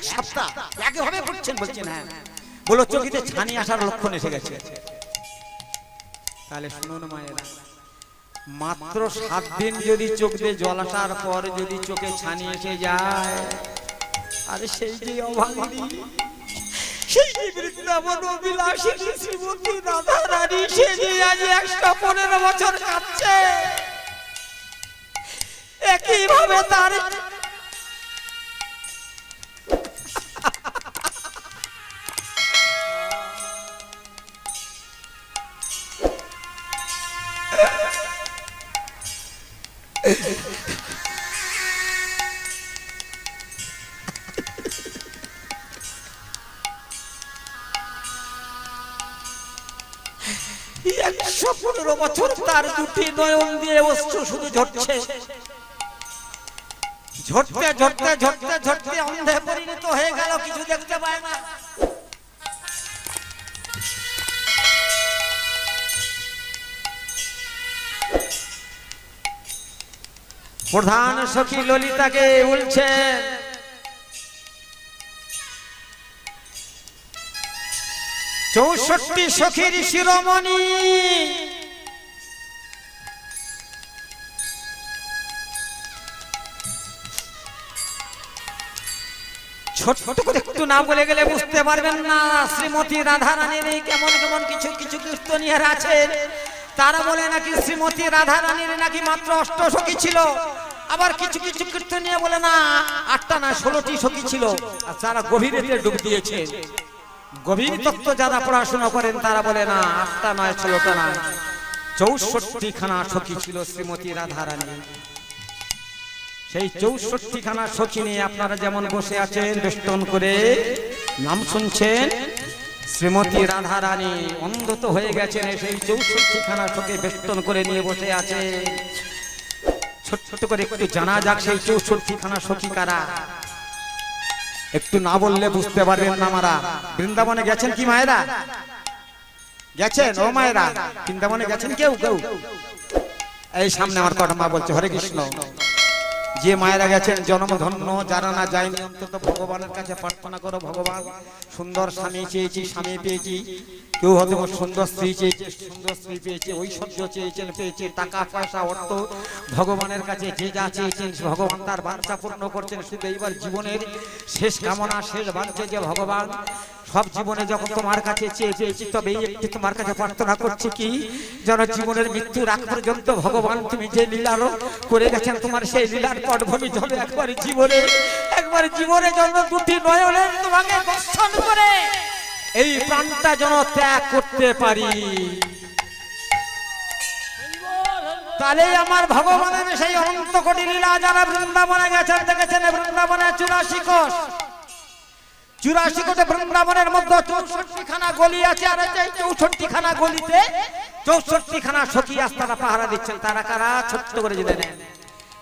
এক সপ্তাহ। একভাবে করছেন বলছেন হ্যাঁ। বলো চোখেতে ছানি আসার লক্ষণ এসে গেছে। তাহলে শুনুন মায়েরা, মাত্র সাত দিন যদি চোখ জল আসার পর যদি চোখে ছানি এসে যায়, আরে সেই যে সেই যে বৃন্দাবন অবিলাসী শ্রীমতী রানী সে যে আজ একশো পনেরো বছর কাটছে একইভাবে তার পনেরো বছর তার দুটি নয়ন দিয়ে অস্ত্র শুধু ঝরছে। ঝরতে ঝরতে ঝরতে ঝরতে অন্ধে পরিণত হয়ে গেল, কিছু দেখতে পায় না। প্রধান সখী ললিতাকে বলছেন চৌষট্টি সখীর শিরোমণি। একটু না বলে গেলে বুঝতে পারবেন না। শ্রীমতী রাধা রানীর এই কেমন কেমন কিছু কিছু কীর্তনিয়ার আছেন। তারা বলে নাকি শ্রীমতী রাধা রানীর নাকি মাত্র অষ্ট সখী ছিল। আবার কিছু কিছু কীর্তনিয়া বলে, না, আটটা না ষোলোটি সখী ছিল। আর তারা গভীরে ডুব দিয়েছে গভীর তত্ত্ব যারা পড়াশোনা করেন, তারা বলে, না, আটটা নয়, ষোলোটা না চৌষট্টি খানা সখী ছিল শ্রীমতী রাধা রানী সেই চৌষট্টি খানা সখী নিয়ে আপনারা যেমন বসে আছেন, বেষ্টন করে নাম শুনছেন, শ্রীমতী রাধা রানী অন্ধত হয়ে গেছেন, সেই চৌষট্টি খানা সখী বেষ্টন করে নিয়ে বসে আছে। ছোট ছোট করে একটু জানা যাক সেই চৌষট্টি খানা সখী কারা। একটু না বললে বুঝতে পারবেন না মারা। বৃন্দাবনে গেছেন কি মায়েরা? গেছেন? ও মায়েরা, বৃন্দাবনে গেছেন কেউ? কেউ? এই সামনে আমার কটা বলছে, হরে কৃষ্ণ। যে মায়েরা গেছেন জন্ম ধন্য যারা না যায়নি, অন্তত ভগবানের কাছে প্রার্থনা করো, ভগবান। সুন্দর স্বামী চেয়েছি, স্বামী পেয়েছি। কেউ হয়তো সুন্দর স্ত্রী চেয়েছে, সুন্দর স্ত্রী পেয়েছে, ঐশ্বর্য চেয়েছেন, পেয়েছে, টাকা, পয়সা, অর্থ। ভগবানের কাছে যে যা চেয়েছেন, ভগবান তার বার্তা পূর্ণ করছেন। শুধু এইবার জীবনের শেষ কামনা, শেষ বাঞ্ছে যে ভগবান, সব জীবনে যখন তোমার কাছে চেয়ে চেয়েছি তবে এই তোমার কাছে প্রার্থনা করছি কি, যেন জীবনের মৃত্যুর আগ পর্যন্ত ভগবান তুমি যে লীলার করে গেছেন, তোমার সেই লীলার পটভূমি জলে একবার জীবনে একবার জীবনে যেন দুটি নয়নে তোমাকে দর্শন করে। এই প্রাণটা যেন ত্যাগ করতে পারি। তাহলে আমার ভগবানের সেই অনন্ত কোটি লীলা যারা বৃন্দাবনে গেছেন, দেখেছেন চুরাশি কোষ। চুরাশি কোটে বৃন্দাবনের মধ্যে চৌষট্টি খানা গলি আছে, আর চৌষট্টি খানা গলিতে চৌষট্টি খানা সখী আস্তারা পাহারা দিচ্ছেন। তারা কারা? ছোট্ট করে জেনে নেন।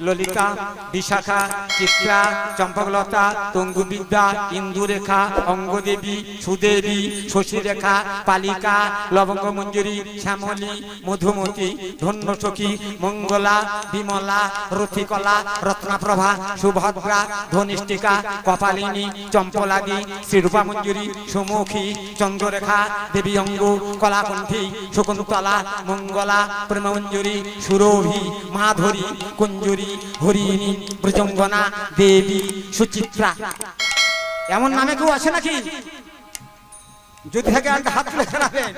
ললিতা, বিশাখা, চিত্রা, চম্পকলতা, তঙ্গুবিদ্যা, ইন্দুরেখা, অঙ্গদেবী, সুদেবী, শশীরেখা, পালিকা লবঙ্গ মঞ্জুরি শ্যামলী, মধুমতি ধন্য সখী মঙ্গলা, বিমলা, রথিকলা, রত্নাপ্রভা, সুভদ্রা, ধনিষ্ঠিকা, কপালিনী, চম্পলাগি শ্রীরূপা মঞ্জুরি সুমুখী, চন্দ্ররেখা দেবী অঙ্গ কলাকণ্ঠী, শকুন্তলা, মঙ্গলা প্রেমঞ্জুরি সুরভি, মাধুরী, কুঞ্জুরি হরিণী ব্রজঙ্গনা দেবী সুচিত্রা। এমন নামে কেউ আছে নাকি? যদি থাকে হাত তুলে খারাপেন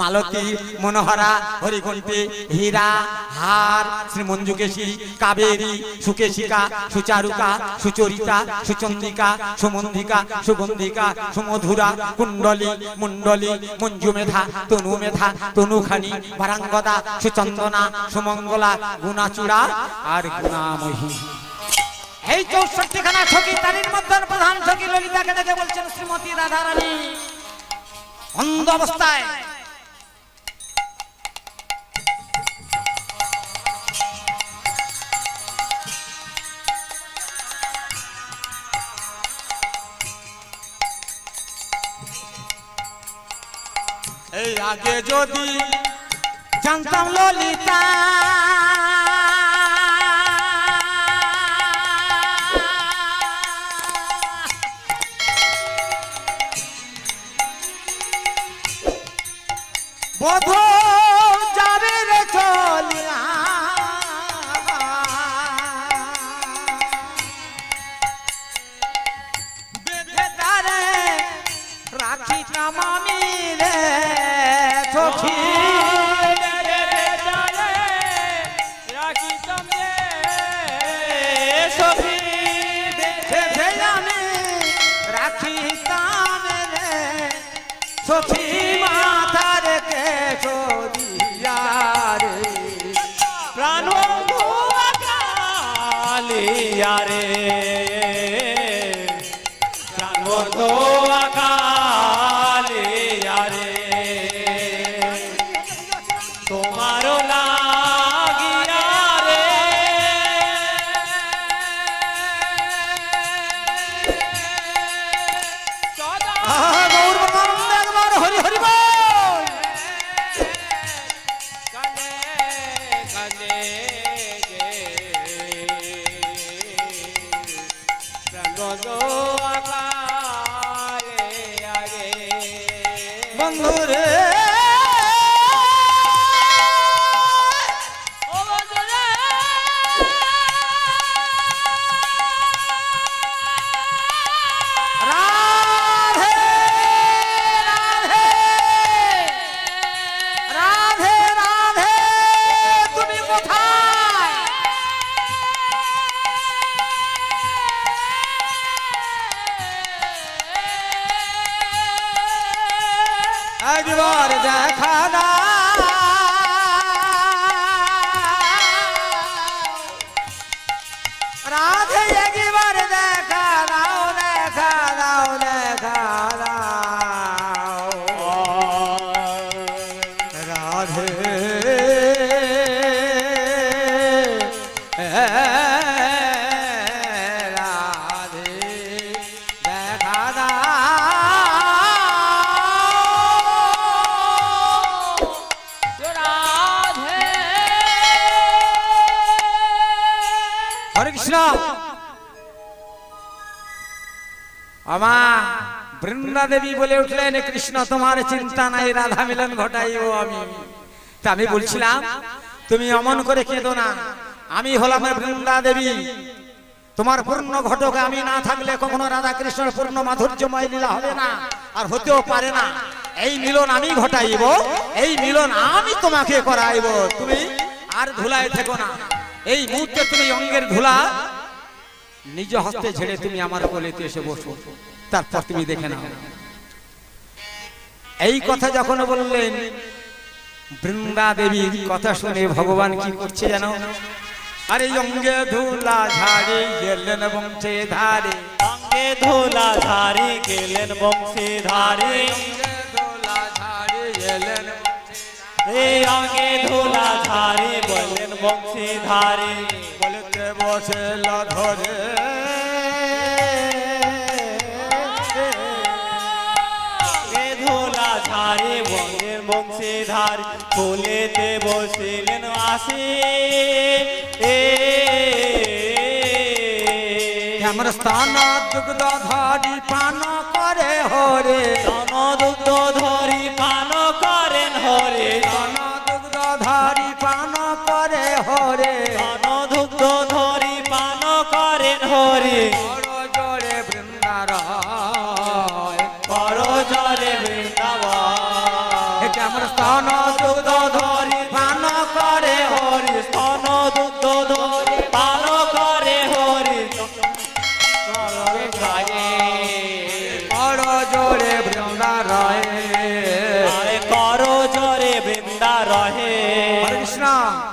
মালতী, মনোহরা হরিকণ্ঠী হীরা, হার শ্রী মঞ্জুকেশী কাবেরী, সুকেশিকা, সুচারুকা, সুচরিতা, সুচন্দিকা সুমন্ধিকা সুগন্ধিকা, সুমধুরা, কুণ্ডলী, মুণ্ডলী, মঞ্জুমেধা, তনুমেধা, তনুখানি বারাঙ্গদা সুচন্দনা, সুমঙ্গলা, গুণাচূড়া আর গুণামহী। এই চৌষট্টি খানা ছকি তারির মধ্যে প্রধান ছকি ললিতাকে দেখে বলছেন শ্রীমতী রাধারানী। অন্ধ অবস্থায় আগে যদি জানতাম ললিতা। বধ यारे রাধে হরে কৃষ্ণ আমা বৃন্দা দেবী বলে উঠলেন কৃষ্ণ তোমার চিন্তা নাই রাধা মিলন ঘটাইব আমি তা আমি বলছিলাম, তুমি অমন করে কেঁদো না। আমি হলাম বৃন্দা দেবী। তোমার পূর্ণ ঘটক আমি না থাকলে কখনো রাধা কৃষ্ণের পূর্ণ মাধুর্যময় লীলা হবে না, আর হতেও পারে না। এই মিলন আমি ঘটাইব, এই মিলন আমি তোমাকে করাইব। তুমি আর ধুলায় থেকো না। এই মুহূর্তে তুমি অঙ্গের ধুলা নিজ হস্তে ঝেড়ে তুমি আমার কোলেতে এসে বসো। তারপর তুমি দেখে নাও। এই কথা যখন বললেন বৃন্দা দেবীর কথা শুনে ভগবান কি করছে জানো? আরে অঙ্গে ধুলা ঝাড়ে গেলেন বংশে ধারে। অঙ্গে ধুলা ধারি গেলেন বংশী ধারি। ধুলা ঝাড়ে গেলেন অঙ্গে ধুলা ধারি বললেন বংশী ধারি। বলতে বসে ধরে ধুলা ধারি বললেন বংশী ধারি ফুলেতে বসিলেন আসি। এ আমার স্থান? দুগ্ধ ধরি পান করে হরে। জন দুগ্ধ ধরি পান করেন হরে। জন দুগ্ধ ধরি পান করে হরে। জন দুগ্ধ ধরি পান করেন হরে। বড় জোরে বৃন্দার বড় এটা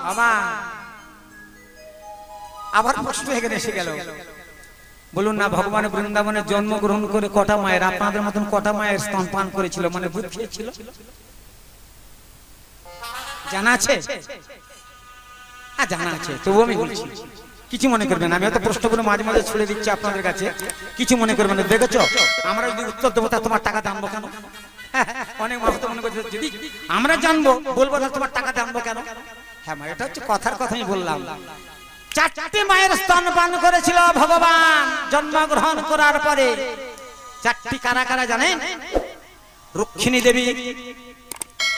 আমার আবার প্রশ্ন এখানে এসে গেল। বলুন না, ভগবান বৃন্দাবনে জন্মগ্রহণ করে কটা মায়ের? আপনাদের মতন কটা মায়ের স্তন পান করেছিল? মানে দুধ খেয়েছিল জানা আছে? হ্যাঁ জানা আছে। তবু আমি বলছি কিছু মনে করবেন আমি হয়তো প্রশ্নগুলো মাঝে মাঝে ছুড়ে দিচ্ছি আপনাদের কাছে। কিছু মনে করবেন না। দেখেছ? আমরা যদি উত্তর দেবো তা তোমার টাকা জানব কেন? হ্যাঁ, অনেক মানুষ তো মনে করছে যদি আমরা জানব বলব তাহলে তোমার টাকা জানব কেন? হ্যাঁ মা এটা হচ্ছে কথার কথা আমি বললাম। চারটি মায়ের স্তন পান করেছিল ভগবান জন্মগ্রহণ করার পরে। চারটি কারা কারা জানেন? রুক্মিণী দেবী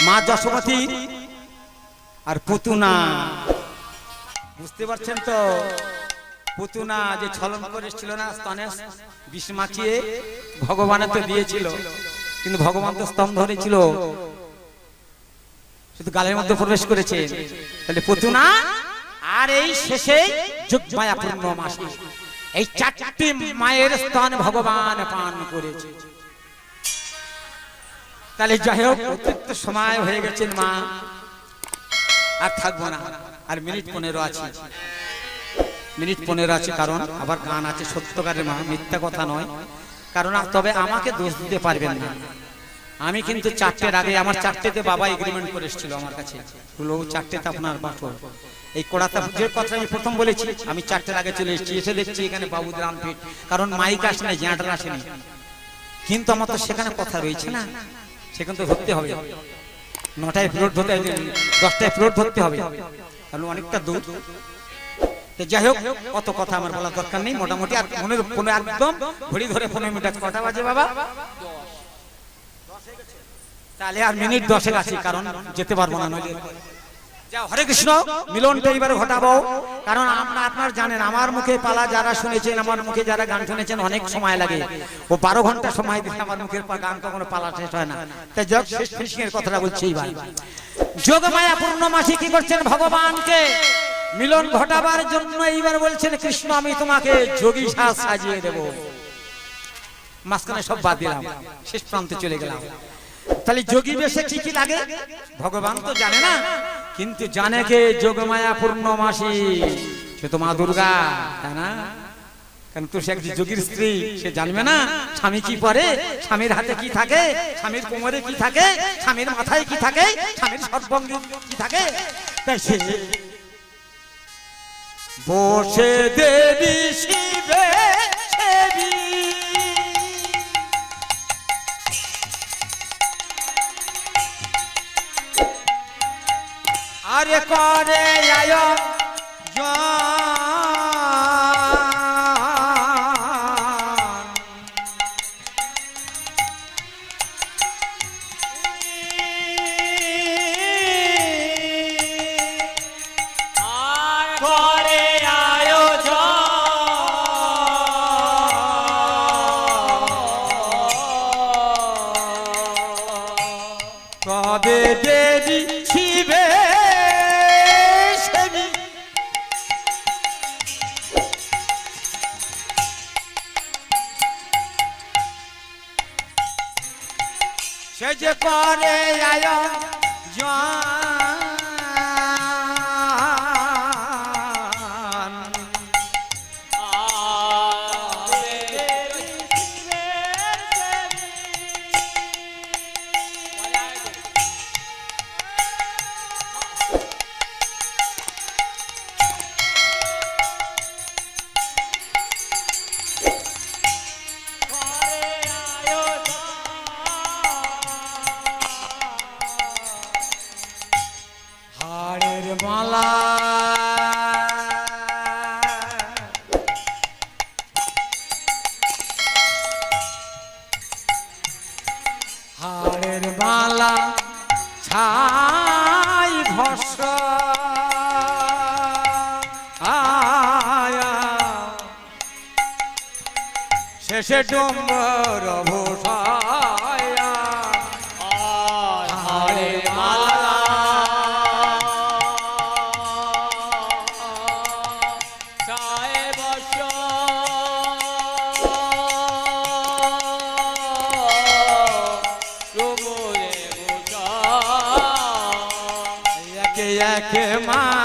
মা যশোমতী আর পুতুনা। বুঝতে পারছেন তো? পুতুনা যে ছলন করেছিল না, স্তনে বিষ মাখিয়ে ভগবানের তো দিয়েছিল, কিন্তু ভগবান তো স্তম ধরেছিল। শুধু গালের মধ্যে প্রবেশ করেছে। তাহলে পুতুনা আর এই শেষে পূর্ণ মাসে এই চারটি মায়ের স্তন ভগবান পান করেছে। তাহলে যাই হোক, অতিরিক্ত সময় হয়ে গেছেন মা। আর থাকব না। আর মিনিট পনেরো আছে। মিনিট পনেরো আছে কারণ আবার গান আছে সত্যকারের মা, মিথ্যা কথা নয়। কারণ তবে আমাকে দোষ দিতে পারবেন না। আমি কিন্তু চারটের আগে আমার চারটেতে বাবা এগ্রিমেন্ট করে এসেছিল আমার কাছে। চারটেতে আপনার পাঠক এই কোড়াটা যে কথা আমি প্রথম বলেছি, আমি চারটের আগে চলে এসেছি। এসে দেখছি এখানে বাবুদের আনফিট কারণ মাইক আসে না জ্যাঁটার আসেনি কিন্তু আমার তো সেখানে কথা রয়েছে না। সেখানে তো ধরতে হবে। নটায় ফ্লোট ধরতে দশটায় ফ্লোট ধরতে হবে। তাহলে অনেকটা দূর। তো যাই হোক, অত কথা আমার বলার দরকার নেই। মোটামুটি আর মনে কোনো একদম ঘড়ি ধরে ফোনে মিনিট কটা বাজে বাবা? তাহলে আর মিনিট দশে আছি, কারণ যেতে পারব না, নইলে হরে কৃষ্ণ মিলনটা এবারে ঘটাবো। কারণ আমরা আপনার জানেন, আমার মুখে পালা যারা শুনেছেন, আমার মুখে যারা গান শুনেছেন, অনেক সময় লাগে। ও বারো ঘণ্টা সময় দিলে আমার মুখের গান কখনো পালা শেষ হয় না। তাই যোগ শেষ ফিনিশিং এর কথাটা বলছি এইবার। যোগমায়া পূর্ণমাসী কি করছেন ভগবানকে? মিলন ঘটাবার জন্য এইবার বলছেন, কৃষ্ণ, আমি তোমাকে যোগী সাজ সাজিয়ে দেব। মাঝখানে সব বাদ দিলাম। শেষ প্রান্তে চলে গেলাম। তাহলে যোগী বেশে কি কি লাগে? ভগবান তো জানে না। কিন্তু জানে কে যোগমায়া পূর্ণমাসী সে তো মা দুর্গা, তাই না? কারণ তো সে একটি যোগীর স্ত্রী, সে জানবে না স্বামী কি পরে, স্বামীর হাতে কি থাকে, স্বামীর কোমরে কি থাকে, স্বামীর মাথায় কি থাকে, স্বামীর সর্বঙ্গে কি থাকে? তাই সে বসে দেবী শিবে, সেবী আরে করে আয় আর যে করে আয় শেষে ডম্বর ভূষায়া হারে মালা। চায় বস কোমরে একে একে মা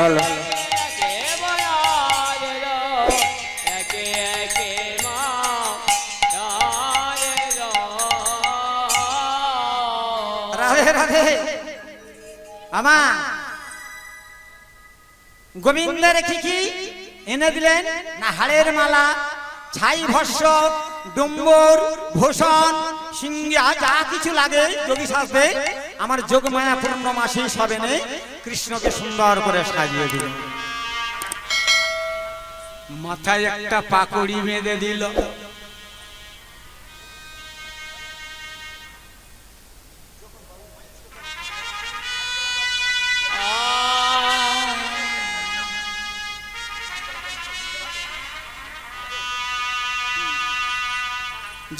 হ্যালো রাধে রাধে। এনে দিলেন? হাড়ের মালা, ছাই ভস্য, ডুম্বর ভূষণ, সিংহা যা কিছু লাগে যোগী শাস্ত্রে আমার যোগমায়া পূর্ণমাসী সবেনে কৃষ্ণকে সুন্দর করে সাজিয়ে দিল। মাথায় একটা পাকড়ি বেঁধে দিল।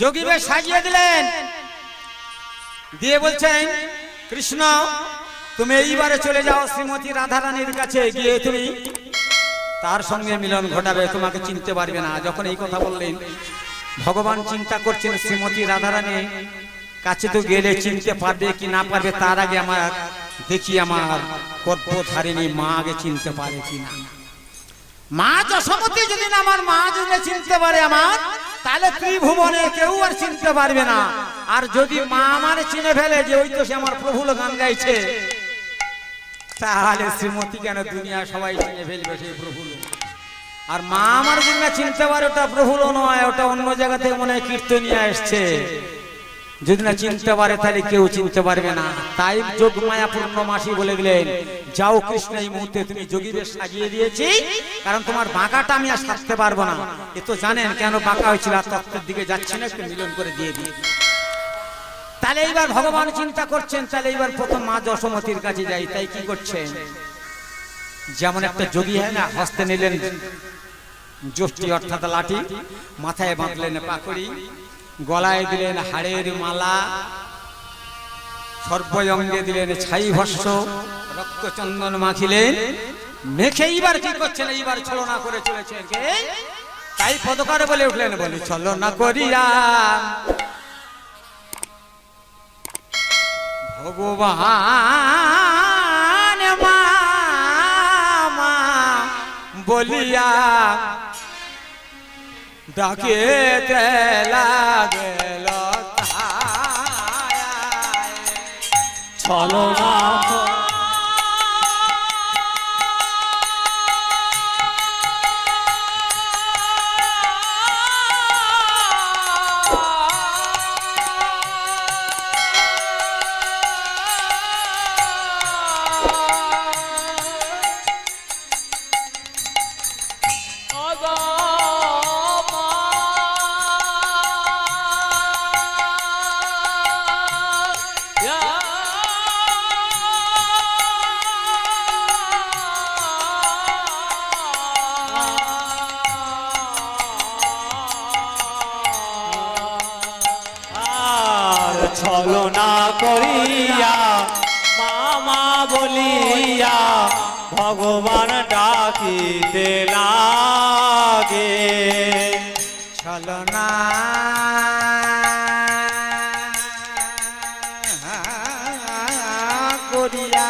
যোগী বেশ সাজিয়ে দিলেন। দিয়ে বলছেন কৃষ্ণ, তুমি এইবারে চলে যাও শ্রীমতী রাধারানীর কাছে, গিয়ে তুমি তার সঙ্গে মিলন ঘটাবে, তোমাকে চিনতে পারবে না। যখন এই কথা বললেন, ভগবান চিন্তা করছেন, শ্রীমতী রাধারানী কাছে তো গেলে চিনতে পারবে কি না পারবে, তার আগে আমার, দেখি আমার গর্ভধারিণী মা আগে চিনতে পারে কি না। মা যশোমতী যদি না, আমার মা যদি চিনতে পারে আমার তাহলে ত্রিভুবনে কেউ আর চিনতে পারবে না। আর যদি মা আমার চিনে ফেলে যে ওই তো সে আমার প্রভুল গান গাইছে, তাহলে শ্রীমতী কেন দুনিয়া সবাই চিনে ফেলবে সেই প্রভুল আর মা আমার জন্য চিনতে পারে ওটা প্রভুল নয়, ওটা অন্য জায়গা থেকে মনে হয় কীর্তনিয়া এসছে। যদি না চিনতে পারে তাহলে কেউ চিনতে পারবে না। তাই যোগ মায়া পূর্ণমাসী বলে দিলেন যাও কৃষ্ণ, এই মুহূর্তে তুমি যোগীদের সাজিয়ে দিয়েছি, কারণ তোমার বাঁকাটা আমি আর সারতে পারব না। এ তো জানেন কেন বাঁকা হয়েছিল, আর তত্ত্বের দিকে যাচ্ছি না, একটু মিলন করে দিয়ে দিয়ে তাহলে এইবার ভগবান চিন্তা করছেন, তাহলে এইবার প্রথম মা যশোমতির কাছে যাই, তাই কি করছেন? যেমন একটা যোগী হয় না, হস্তে নিলেন জষ্টি অর্থাৎ লাঠি, মাথায় বাঁধলেন পাকড়ি গলায় দিলেন হাড়ের মালা সর্বঙ্গে দিলেন ছাই ভস্য রক্তচন্দন মাখিলেন। মেখে এইবার কি করছেন? এইবার ছলনা করে চলেছেন তাই পদকারে বলে উঠলেন, বলি ছলনা করিয়া। ভগবান মা বলিয়া ডাকে লাগেল চলো করিয়া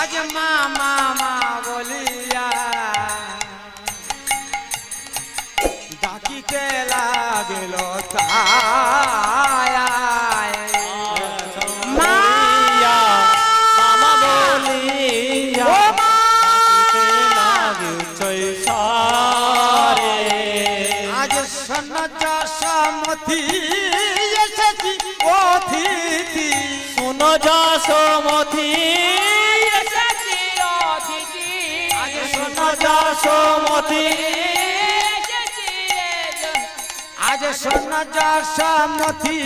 আজ মা মা মা বলিয়া ডাকিতে লাগল তাই শুনো যশোমতি আজ শোন যশমতি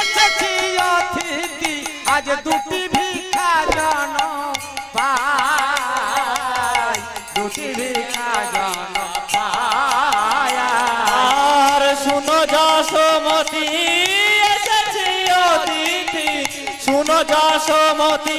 এসেছি অতিথি। আজ দুটি ভিক্ষা জন পাই। দুটি ভিক্ষা জন পায় আর শুনো সমতি